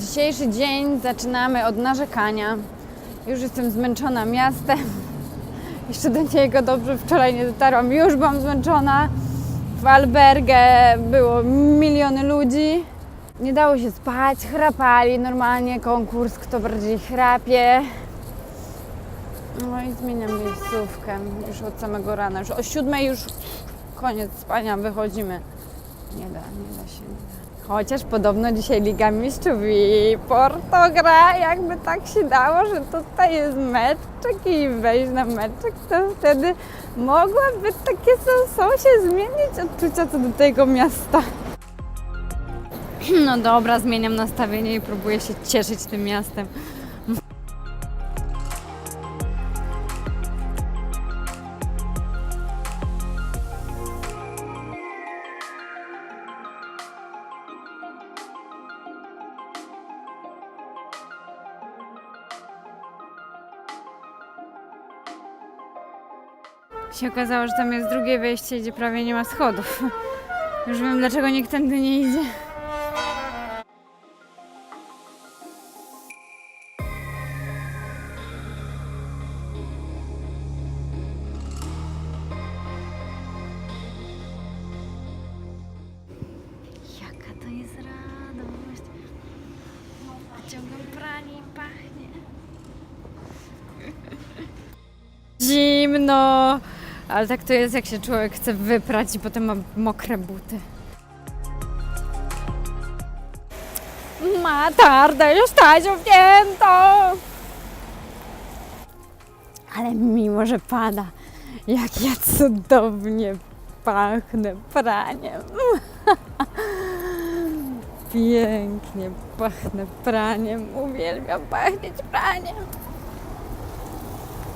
Dzisiejszy dzień zaczynamy od narzekania. Już jestem zmęczona miastem. Jeszcze do niego dobrze wczoraj nie dotarłam. Już byłam zmęczona. W albergę było miliony ludzi. Nie dało się spać, chrapali normalnie konkurs, kto bardziej chrapie. No i zmieniam miejscówkę już od samego rana. Już o siódmej już koniec spania, wychodzimy. Nie da, nie da się. Chociaż podobno dzisiaj Liga Mistrzów i Porto gra, jakby tak się dało, że tutaj jest meczek i wejść na meczek, to wtedy mogłaby takie są się zmienić odczucia co do tego miasta. No dobra, zmieniam nastawienie i próbuję się cieszyć tym miastem. Się okazało, że tam jest drugie wejście, gdzie prawie nie ma schodów. Już wiem, dlaczego nikt tędy nie idzie. Jaka to jest radość. Wyciągam pranie i pachnie. Zimno. Ale tak to jest, jak się człowiek chce wyprać i potem ma mokre buty. Ma tarde, już está lloviendo. Ale mimo, że pada, jak ja cudownie pachnę praniem. Pięknie pachnę praniem. Uwielbiam pachnieć praniem.